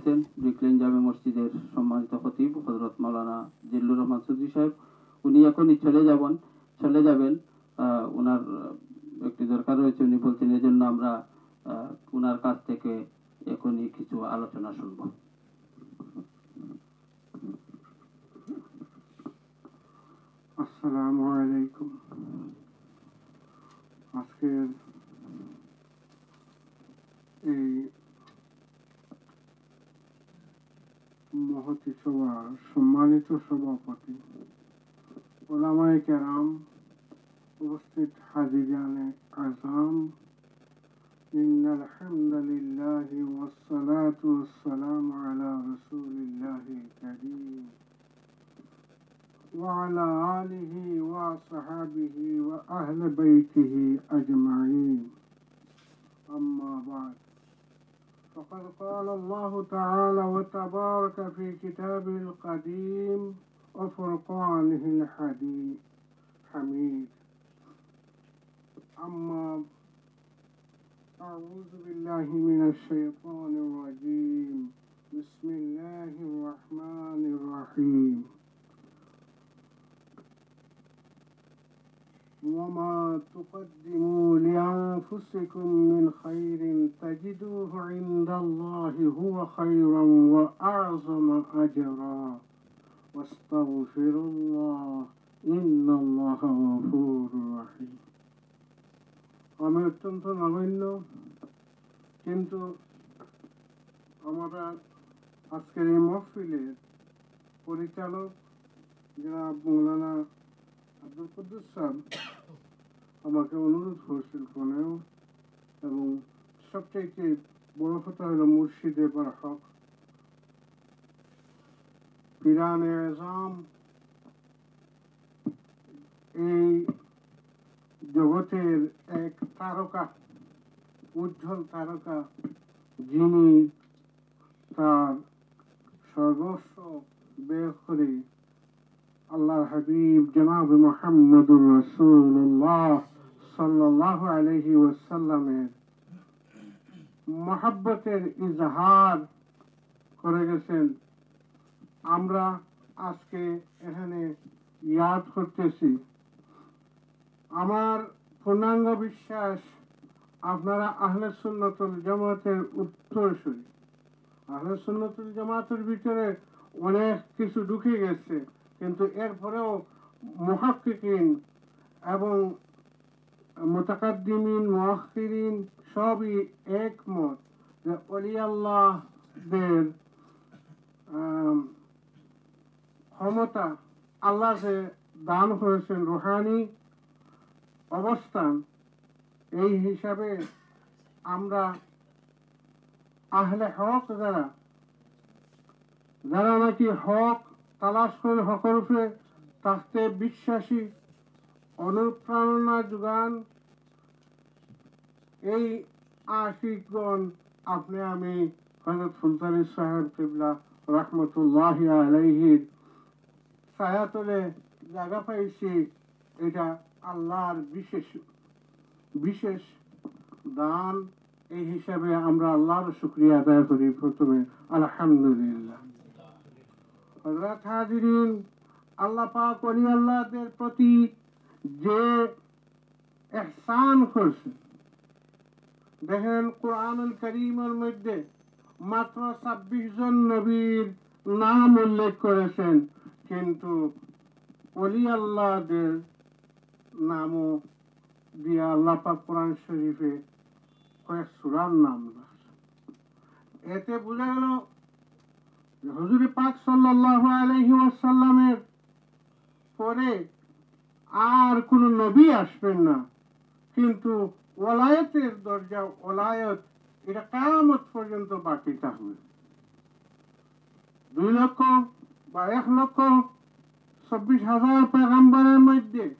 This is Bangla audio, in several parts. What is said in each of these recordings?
আছেন ব্রিকলেন জামে মসজিদের সম্মানিত খতিব হজরত মাওলানা জিল্লুর রহমান সুদ্দি সাহেব, উনি এখনই চলে যাবেন চলে যাবেন ওনার একটি দরকার রয়েছে, উনি বলছেন, এজন্য আমরা ওনার কাছ থেকে এখনই কিছু আলোচনা শুনব। আসসালামু আলাইকুম। আজকের মহতি সভার সম্মানিত সভাপতি ওলামায়ে কেরাম উপস্থিত হাজিরানে আজম إن الحمد لله والصلاة والسلام على رسول الله الكريم وعلى آله وصحابه وأهل بيته أجمعين أما بعد فقد قال الله تعالى وتبارك في كتابه القديم وفرقانه الحديد حميد. أما أعوذ بالله من الشيطان الرجيم. بسم الله الرحمن الرحيم. وما تقدموا لأنفسكم من خير تجدوه عند الله هو خيرا وأعظم أجرا واستغفروا الله إن الله غفور رحيم আমি অত্যন্ত নগণ্য কিন্তু আমরা আজকের এই মহফিলের পরিচালক যারা মৌলানা আব্দুল কুদ্দুস সাহেব আমাকে অনুরোধ করেছেন ফোনেও এবং সবচাইতে বড় কথা হলো মুর্শিদে পর হক পিরানে এজাম এই জগতের এক তারকা, উজ্জ্বল তারকা, যিনি তার সর্বস্ব বের করে আল্লাহ হাবিব জনাব মোহাম্মদুর রসুল্লাহ সাল্লাহ মহাব্বতের ইজহার করে গেছেন। আমরা আজকে এখানে ইয়াদ করতেছি। আমার পূর্ণাঙ্গ বিশ্বাস, আপনারা আহলে সুন্নতুল জামাতের উত্তরসূরি। আহলে সুন্নতুল জামাতের ভিতরে অনেক কিছু ঢুকে গেছে, কিন্তু এরপরেও মুহাক্কিকিন এবং মুতাকাদ্দিমিন মুআখিরিন সবই একমত যে অলি আল্লাহদের ক্ষমতা আল্লাহ যে দান করেছেন রুহানি অবস্থান। এই হিসাবে আমরা আহলে হক যারা যারা নাকি হক তালাশ করে হকের উপরে তাতে বিশ্বাসী অনুপ্রেরণা যোগান। এই আশিকগণ আপনি আমি হজরত সুলতানি সাহেব কিবলা রহমতুল্লাহ আলাইহির ছায়াতলে জায়গা পাইছি। এটা আল্লাহর বিশেষ বিশেষ দান। এই হিসাবে আমরা আল্লাহর শুক্রিয়া আদায় করি প্রথমে। আলহামদুলিল্লাহ। হযরত হাজিরিন, আল্লাহ পাক ওলি আল্লাহদের প্রতি যে এহসান করছে দেখেন কোরআনুল করিমের মধ্যে মাত্র ছাব্বিশ জন নবীর নাম উল্লেখ করেছেন, কিন্তু অলি আল্লাহদের নামও দিয়া আল্লাহ পাক কোরআন শরীফে কয়েক সুরার নাম। এতে বোঝা গেল হুজুর পাক সাল্লাল্লাহু আলাইহি ওয়াসাল্লামের পরে আর কোন নবী আসবেন না। কিন্তু ওলায়তের দরজা, ওলায়ত, এটা কায়ামত পর্যন্ত বাকি থাকবে। দুই লক্ষ বা এক লক্ষ চব্বিশ হাজার পেগাম্বারের মধ্যে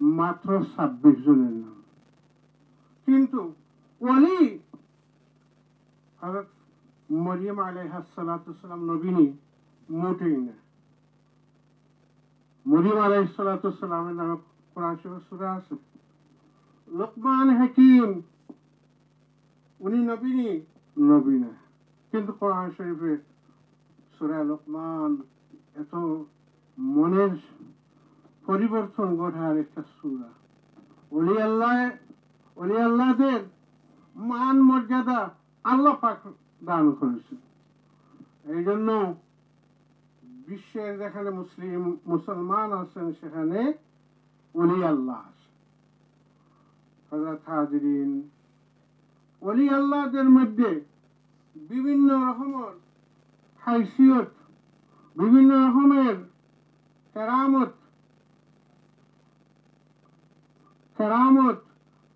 মাত্র ছাব্বিশ জনের নাম। কিন্তু ওলি, হযরত মরিয়ম আলাইহাসালাম নবীনী মোটেই না। মরিয়ম আলাইসালামের নামে কোরআন শরীফ আছে। লোকমান হাকিম উনি নবীনী নবী না। কিন্তু কোরআন শরীফে সুরা লোকমান এত মনের পরিবর্তন ঘটার একটা সুরা। অলি আল্লাহ অলি আল্লাহদের মান মর্যাদা আল্লাহ পাক দান করেছে এই জন্য বিশ্বের যেখানে মুসলিম, মুসলমান আছেন সেখানে অলি আল্লাহ আছে। হযরত হাজরিন অলি আল্লাহদের মধ্যে বিভিন্ন রকমের হাইসিয়ত বিভিন্ন রকমের কেরামত কেরামত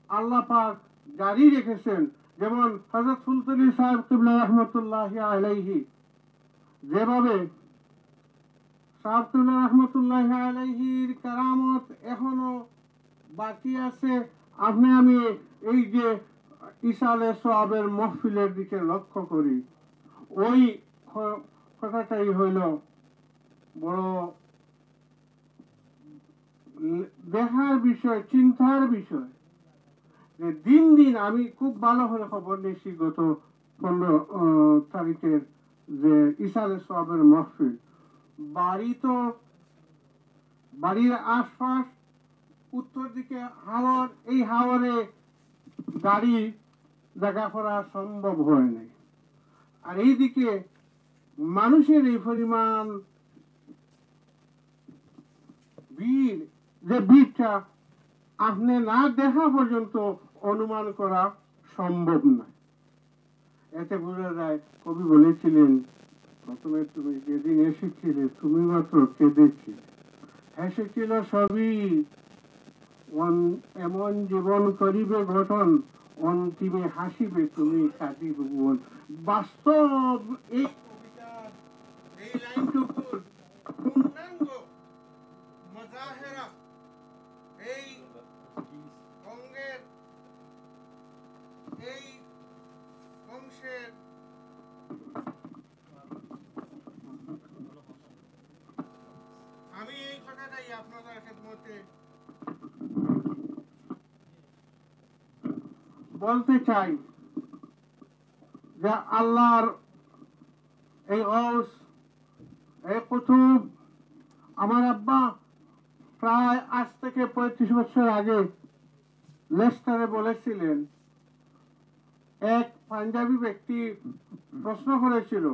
আল্লাহ পাক জারি রেখেছেন। যেমন হজরত ফুলতলি সাহেব কিবলা রহমতুল্লাহ আলাইহি, যেভাবে সাহেব রহমতুল্লাহ আলাইহির কেরামত এখনও বাকি আছে। আপনি আমি এই যে ইসালে সোয়াবের মহফিলের দিকে লক্ষ্য করি। ওই কথাটাই হইল, বড় দেখার বিষয়, চিন্তার বিষয়। যে দিন দিন আমি খুব ভালো করে খবর নিয়েছি গত পনেরো তারিখের যে ইসালে সোয়াবের মহফিল। বাড়ি তো বাড়ির আশপাশ, উত্তর দিকে হাওর, এই হাওরে গাড়ি দেখা করা সম্ভব হয় নাই। আর এইদিকে মানুষের এই পরিমাণ ভিড়, যে ভিড়টা আপনি না দেখা পর্যন্ত অনুমান করা সম্ভব নয়। এতে বোঝা যায় কবি বলেছিলেন প্রথমে তুমি যেদিন এসেছিলে, তুমি মাত্র কেঁদেছি হেসেছিল সবই এমন জীবন করিবে গঠন অন্তিমে হাসিবে তুমি কাঁদিবে বাস্তব এই বলতে চাই যে আল্লাহর এই অস এই কুতুব আমার আব্বা প্রায় আজ থেকে পঁয়ত্রিশ বছর আগে লেস্টারে বলেছিলেন, এক পাঞ্জাবি ব্যক্তি প্রশ্ন করেছিল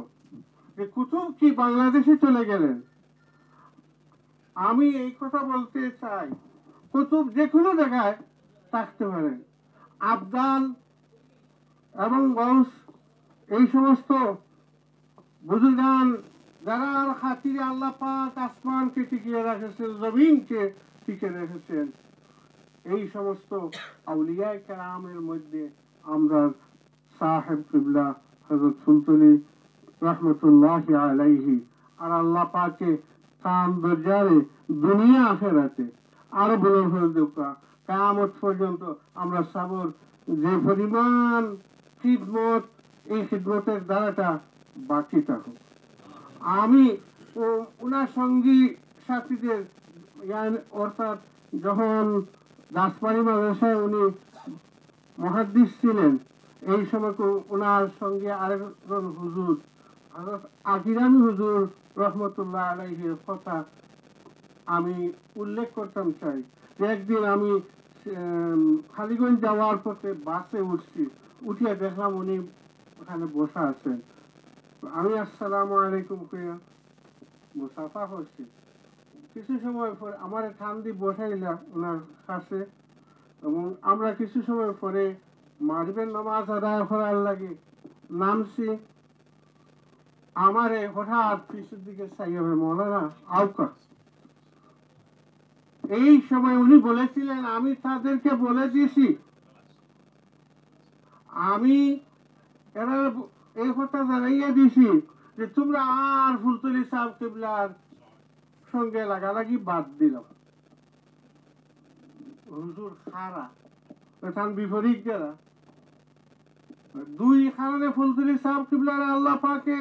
যে কুতুব কি বাংলাদেশে চলে গেলেন? আমি এই কথা বলতে চাই, কুতুব যে কোনো জায়গায় থাকতে পারেন। আবদাল এবং গৌস এই সমস্ত বুজুর্গান যারা খাতিরে আল্লাহ পাক আসমানকে টিকিয়ে রেখেছেন, জমিনকে টিকে রেখেছেন, এই সমস্ত আউলিয়ায় কেরামের মধ্যে আমরা সাহেব কিবলা হজরত সুলতনি রহমতুল্লাহ আলাইহি আর আল্লাহ পাকে কাম দরজারে দুনিয়া আখেরাতে আরও হয়ে দেখা কামত পর্যন্ত আমরা সাবর যে পরিমাণ খিদমত, এই খিদমতের দ্বারাটা বাকি থাকুক। আমি ওনার সঙ্গী সাথীদের অর্থাৎ যখন দাসপাড়ি মাদ্রাসায় উনি মহাদ্দিস ছিলেন, এই সময় ওনার সঙ্গে আরেকজন হুজুর আকিরামি হুজুর রহমতুল্লাহ আলাইহির কথা আমি উল্লেখ করতাম চাই। একদিন আমি খালিগঞ্জ যাওয়ার পথে বাসে উঠছি। উঠিয়ে দেখলাম উনি ওখানে বসা আছেন। আমি আসসালামু আলাইকুম কইয়া মুসাফা করছি। কিছু সময় পরে আমার ঠান্দি বসাইলাম ওনার কাছে এবং আমরা কিছু সময় পরে মাগরিবের নামাজ আদায় করার লাগে নামছি। আমারে হঠাৎ পিছের দিকে চাইবে মৌলানা আউকা এই সময় উনি বলেছিলেন, আমি তাদেরকে বলে দিয়েছি। আমি এরা এই কথা জানাইয়া দিছি যে তোমরা আর ফুলতলি সাহেব কেবলার সঙ্গে লাগালাগি বাদ দিলাম হুজুর খারা বিপরীত যারা। দুই কারণে ফুলতলি সাহেব কিবলার আল্লাহ পাকে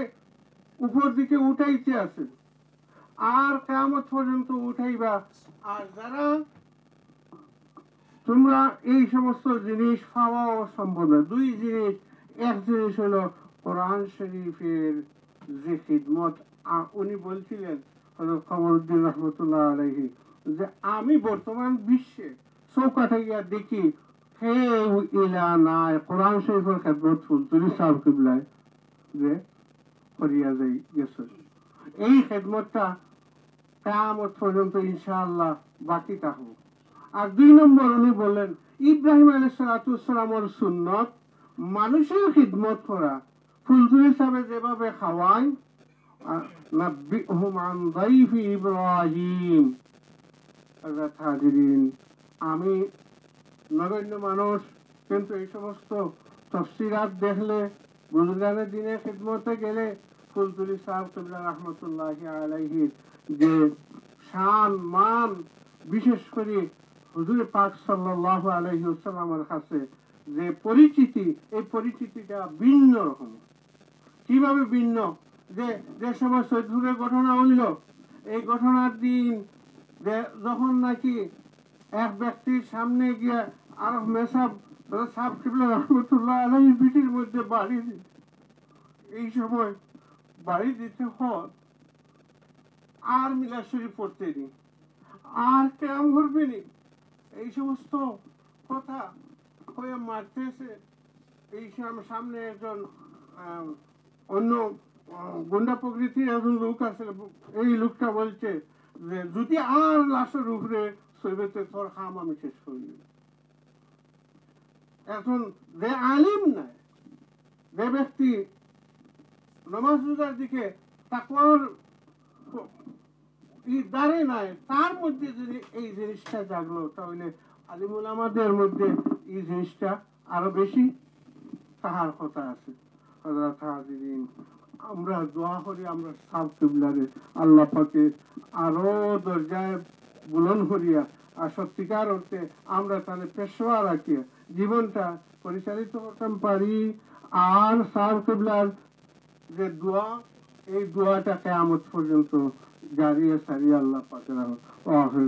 উপর দিকে উঠাইতে আছে আর কেমত পর্যন্ত উঠাইবা। আর যারা তোমরা এই সমস্ত জিনিস পাওয়াও সম্ভব না। দুই জিনিস। এক জিনিস হলো কোরআন শরীফের যে খিদমত উনি বলছিলেন হযরত কমরুদ্দিন রহমতুল্লাহ আলাইহি যে আমি বর্তমান বিশ্বে চৌকাঠে গিয়া দেখি হে ইলা নাই। কোরআন শরীফের খেদমত ফুলতুলি সাহেব কিবলায় যে করিয়া যাই গেছে। এই খেদমতটা কেয়ামত পর্যন্ত ইনশাআল্লাহ বাকি থাকব। আর দুই নম্বর উনি বললেন, ইব্রাহিম আলাইসালামের সুন্নত মানুষের খিদমত করা। ফুলতুলি সাহেব যেভাবে খাওয়ায় আমি নগণ্য মানুষ, কিন্তু এই সমস্ত তফসিরাত দেখলে বুজুর্গানের দিনে খিদমতে গেলে ফুলতুলি সাহেব কিবলা রহমতুল্লাহ আলাইহির যে শান, মান বিশেষ করে হুজুর পাক সাল্লাল্লাহু আলাইহি ওয়াসাল্লামের কাছে যে পরিচিতি, এই পরিচিতিটা ভিন্ন রকম। কীভাবে ভিন্ন? যে যে সময় সৈদপুরের ঘটনা হইল, এই ঘটনার দিন যখন নাকি এক ব্যক্তির সামনে গিয়ে আর মেসাব সাব কিবলা রহমতুল্লাহ আলাই পিঠির মধ্যে বাড়ি, এই সময় বাড়ি দিতে হয় আর মিলা শরীফ পড়তে নি আর কেমন ঘুরবে নি এই সমস্ত কথা হয়ে মারতেছে। এই সাম- সামনে একজন অন্য গুন্ডা প্রকৃতির একজন লোক আছে। এই লোকটা বলছে যে, যদি আর লাশের উপরে সইবেতে তোর খাম আমি শেষ করি এখন যে আলিম নাই যে ব্যক্তি নমাজ রোজার দিকে তাকওয়ার ই দাঁড়ে নাই, তার মধ্যে যদি এই জিনিসটা জাগলো, তাহলে আলিমুল আমাদের মধ্যে এই জিনিসটা আরও বেশি তাহার কথা আছে। হযরত হাজিরিন, আমরা দোয়া করি, আমরা সাব কিবলারে আল্লাহ পাকে আরও দরজায় বুলন করিয়া আর সত্যিকার অর্থে আমরা তাহলে পেশোয়া রাখিয়া জীবনটা পরিচালিত করতে পারি। আর সাব কিবলার যে দোয়া, এই দোয়াটা কেয়ামত পর্যন্ত জারিয়ে সারিয়ে আল্লাহ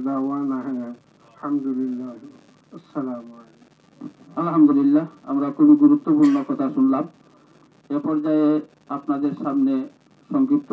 দাওয়ানা আলহামদুলিল্লাহ। আসসালামু আলহামদুলিল্লাহ, আমরা খুবই গুরুত্বপূর্ণ কথা শুনলাম। এ পর্যায়ে আপনাদের সামনে সংক্ষিপ্ত